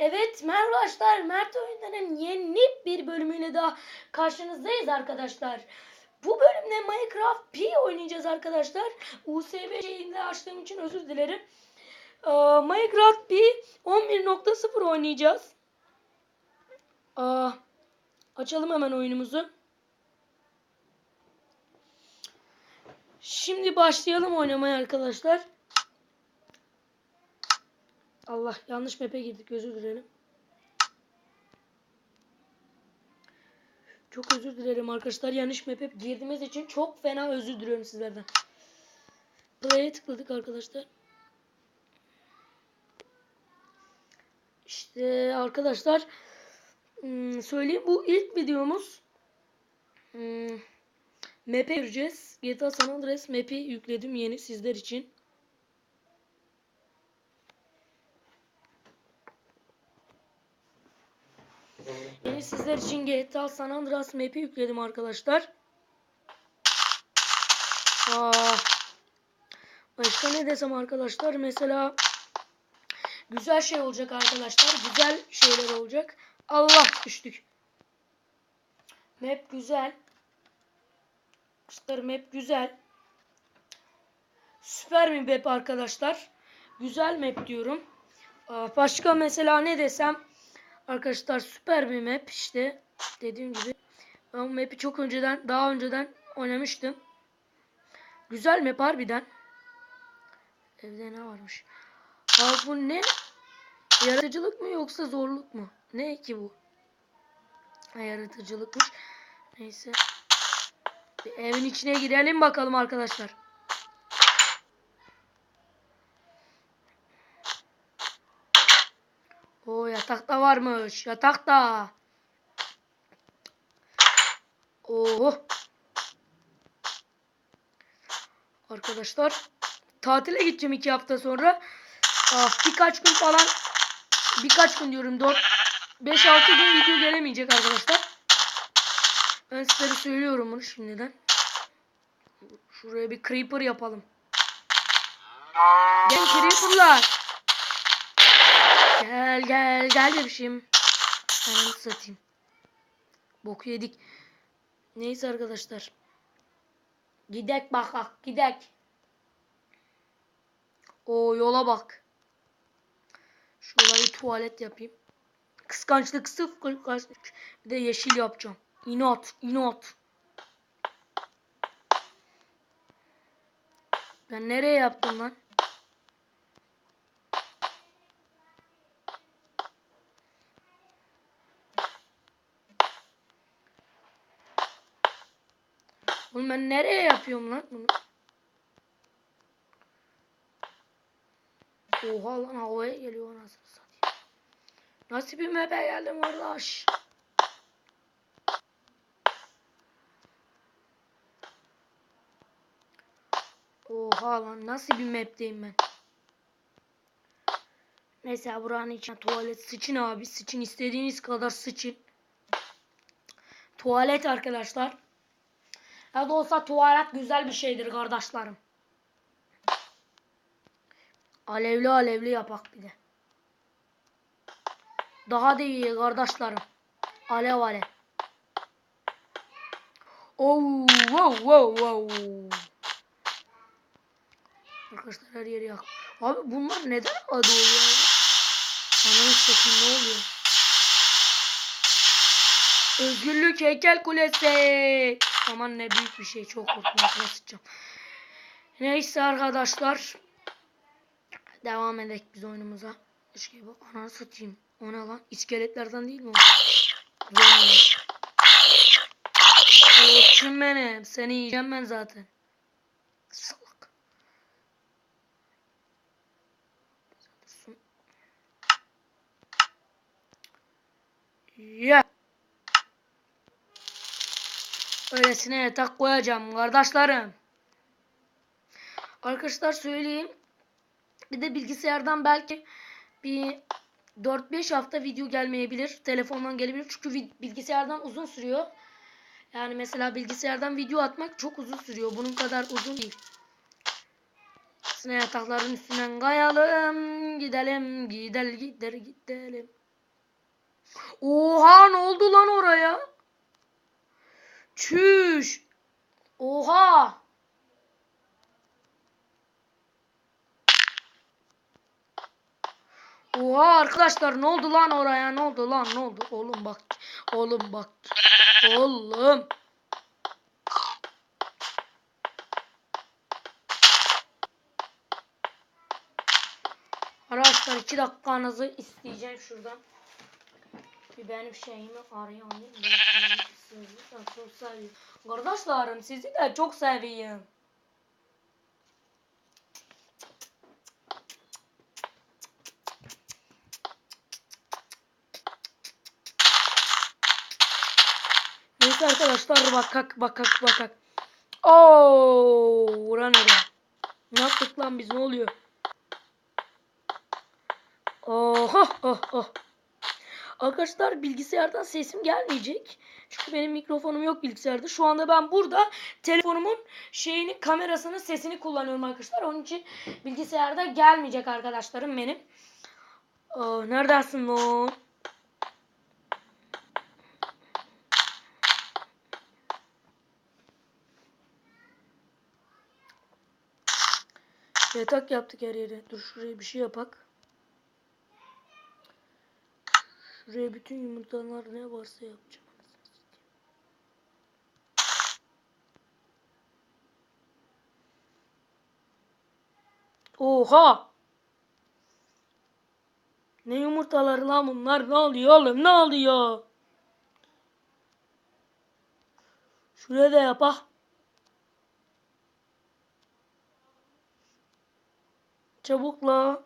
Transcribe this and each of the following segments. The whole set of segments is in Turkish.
Evet merhaba arkadaşlar. Mert Oyunları'nın yeni bir bölümüyle daha karşınızdayız arkadaşlar. Bu bölümde Minecraft P oynayacağız arkadaşlar. USB şeyinde açtığım için özür dilerim. Ee, Minecraft P 11.0 oynayacağız. Aa, açalım hemen oyunumuzu. Şimdi başlayalım oynamaya arkadaşlar. Allah yanlış map'e girdik özür dilerim. Çok özür dilerim arkadaşlar yanlış map'e girdiğimiz için çok fena özür diliyorum sizlerden. Play'e tıkladık arkadaşlar. İşte arkadaşlar hmm, söyleyeyim bu ilk videomuz. Hmm, map'e gireceğiz. GTA San Andreas map'i yükledim yeni sizler için. Yeni sizler için GTA San Andreas map'i yükledim arkadaşlar. Aa, başka ne desem arkadaşlar mesela güzel şey olacak arkadaşlar. Güzel şeyler olacak. Allah düştük. Map güzel. Arkadaşlar map güzel. Süper bir map arkadaşlar. Güzel map diyorum. Aa, Başka mesela ne desem Arkadaşlar süper bir map işte. Dediğim gibi. Ben bu map'i çok önceden daha önceden oynamıştım. Güzel map harbiden. Evde ne varmış? Abi bu ne? Yaratıcılık mı yoksa zorluk mu? Ne ki bu? Ha, yaratıcılıkmış. Neyse. Bir evin içine girelim bakalım arkadaşlar. O yatakta varmış. Yatakta. Oo. Arkadaşlar tatile gideceğim iki hafta sonra. Ah, birkaç gün falan birkaç gün diyorum 4 5-6 gün video gelemeyecek arkadaşlar. Ben size söylüyorum bunu şimdiden. Şuraya bir creeper yapalım. Gel creeperlar. Gel gel gel bebişim. Ananı satayım. Boku yedik. Neyse arkadaşlar. Gidek bak bak gidek. O yola bak. Şurayı tuvalet yapayım. Kıskançlık sıfır. kıskançlık. Bir de yeşil yapacağım. İnat inat. Ben nereye yaptım lan? Ben nereye yapıyorum lan bunu? Oha lan havaya geliyor anasını satayım. Nasibime be geldim kardeş. Oha lan nasıl bir map'teyim ben. Mesela buranın içine tuvalet sıçın abi. Sıçın istediğiniz kadar sıçın. Tuvalet arkadaşlar. Ya da olsa tuvalet güzel bir şeydir kardeşlerim. Alevli alevli yapak bir de. Daha da iyi kardeşlerim. Alev alev. Oh, wow, wow, wow. Arkadaşlar her yeri yak. Abi bunlar neden adı oluyor? Ananı satayım ne oluyor? Özgürlük heykel kulesi. Aman ne büyük bir şey. Çok korktum. Sıçacağım. Neyse arkadaşlar. Devam edelim biz oyunumuza. İşte bak ananı satayım. O ne lan? İskeletlerden değil mi o? Koçum benim. Seni yiyeceğim ben zaten. Salak. Ya. Öylesine yatak koyacağım kardeşlerim. Arkadaşlar söyleyeyim. Bir de bilgisayardan belki bir 4-5 hafta video gelmeyebilir. Telefondan gelebilir. Çünkü bilgisayardan uzun sürüyor. Yani mesela bilgisayardan video atmak çok uzun sürüyor. Bunun kadar uzun değil. Üstüne yatakların üstünden kayalım. Gidelim. Gider gider gidelim. Oha ne oldu lan oraya? Çüş. Oha. Oha arkadaşlar ne oldu lan oraya? Ne oldu lan? Ne oldu? Oğlum bak oğlum bak. Oğlum. Arkadaşlar iki dakikanızı isteyeceğim şuradan. Bir benim şeyimi arayayım sizi de çok seviyorum kardeşlerim sizi de çok seviyorum Neyse arkadaşlar bakak bakak bakak. Oo, ulan. Ne yaptık lan biz ne oluyor? Oho oh oh. Arkadaşlar bilgisayardan sesim gelmeyecek. Çünkü benim mikrofonum yok bilgisayarda. Şu anda ben burada telefonumun şeyini kamerasının sesini kullanıyorum arkadaşlar. Onun için bilgisayarda gelmeyecek arkadaşlarım benim. Aa, neredesin lan? Yatak yaptık her yere. Dur şuraya bir şey yapak. Şuraya bütün yumurtalar ne varsa yapacağım. Oha! Ne yumurtaları lan bunlar? Ne oluyor oğlum? Ne oluyor? Şuraya da yapak. Çabuk la.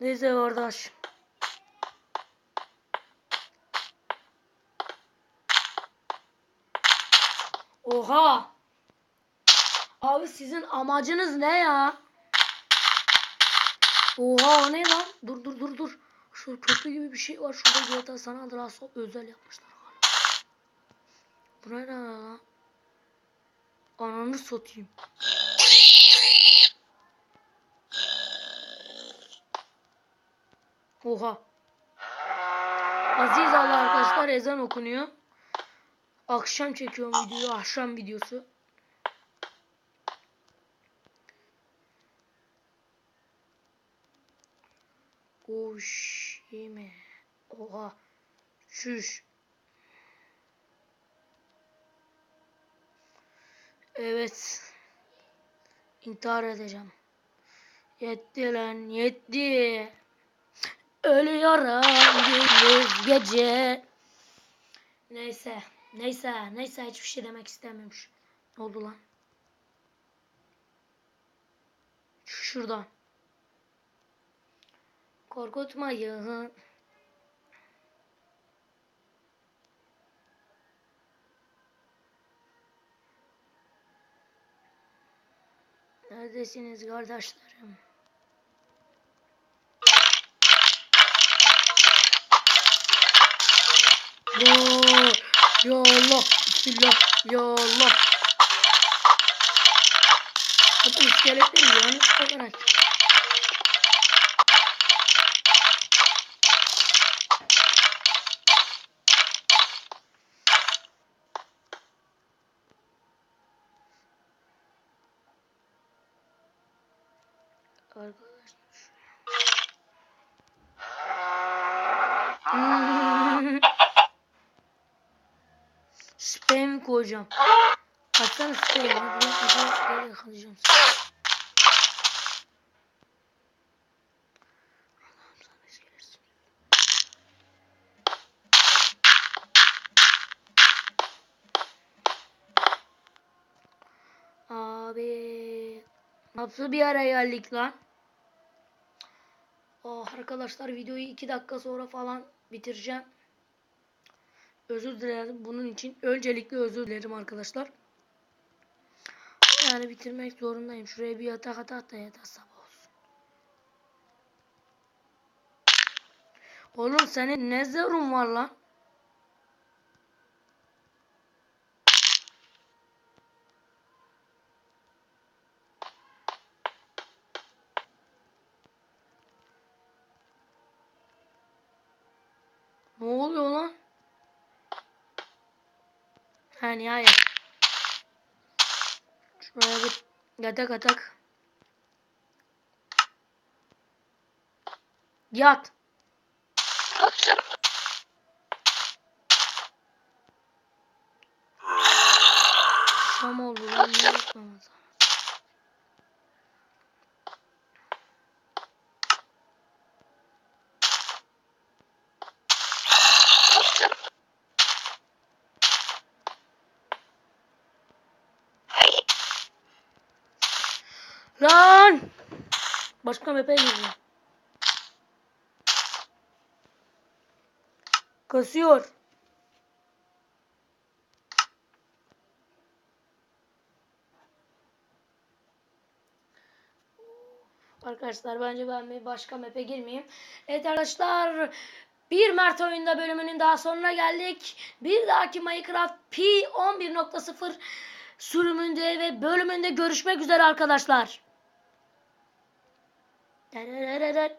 Neyse kardeş. Oha. Abi sizin amacınız ne ya? Oha o ne lan? Dur dur dur dur. Şu köprü gibi bir şey var. Şurada GTA San Andreas özel yapmışlar. Bu ne lan? Ananı satayım. Oha. Aziz Allah arkadaşlar ezan okunuyor. Akşam çekiyorum videoyu. Akşam videosu. Oş iyi mi? Oha. Şuş. Evet. İntihar edeceğim. Yetti lan yetti. Ölüyorum gündüz gece. Neyse. Neyse. Neyse hiçbir şey demek istemiyormuş. Ne oldu lan? Şu şuradan. Korkutmayın. Neredesiniz kardeşlerim? Ya, ya Allah, Bismillah, ya Allah. Bakın iskeletleri yani olarak. Arkadaşlar şuraya. Koyacağım. Kaçsana spam. Hadi sana izgelirsin. Abi nasıl bir ara geldik lan? Oh arkadaşlar videoyu 2 dakika sonra falan bitireceğim. Özür dilerim bunun için. Öncelikle özür dilerim arkadaşlar. Yani bitirmek zorundayım. Şuraya bir yatak atak da yatak sabah olsun. Oğlum senin ne zorun var lan? Ne oluyor lan? Ha nihayet. Şuraya bir yatak atak. Yat. Şam oldu lan ne yapmamız Lan! Başka map'e gireceğim. Kasıyor. Arkadaşlar bence ben bir başka map'e girmeyeyim. Evet arkadaşlar 1 Mart oyunda bölümünün daha sonuna geldik. Bir dahaki Minecraft P11.0 sürümünde ve bölümünde görüşmek üzere arkadaşlar. Dararararar.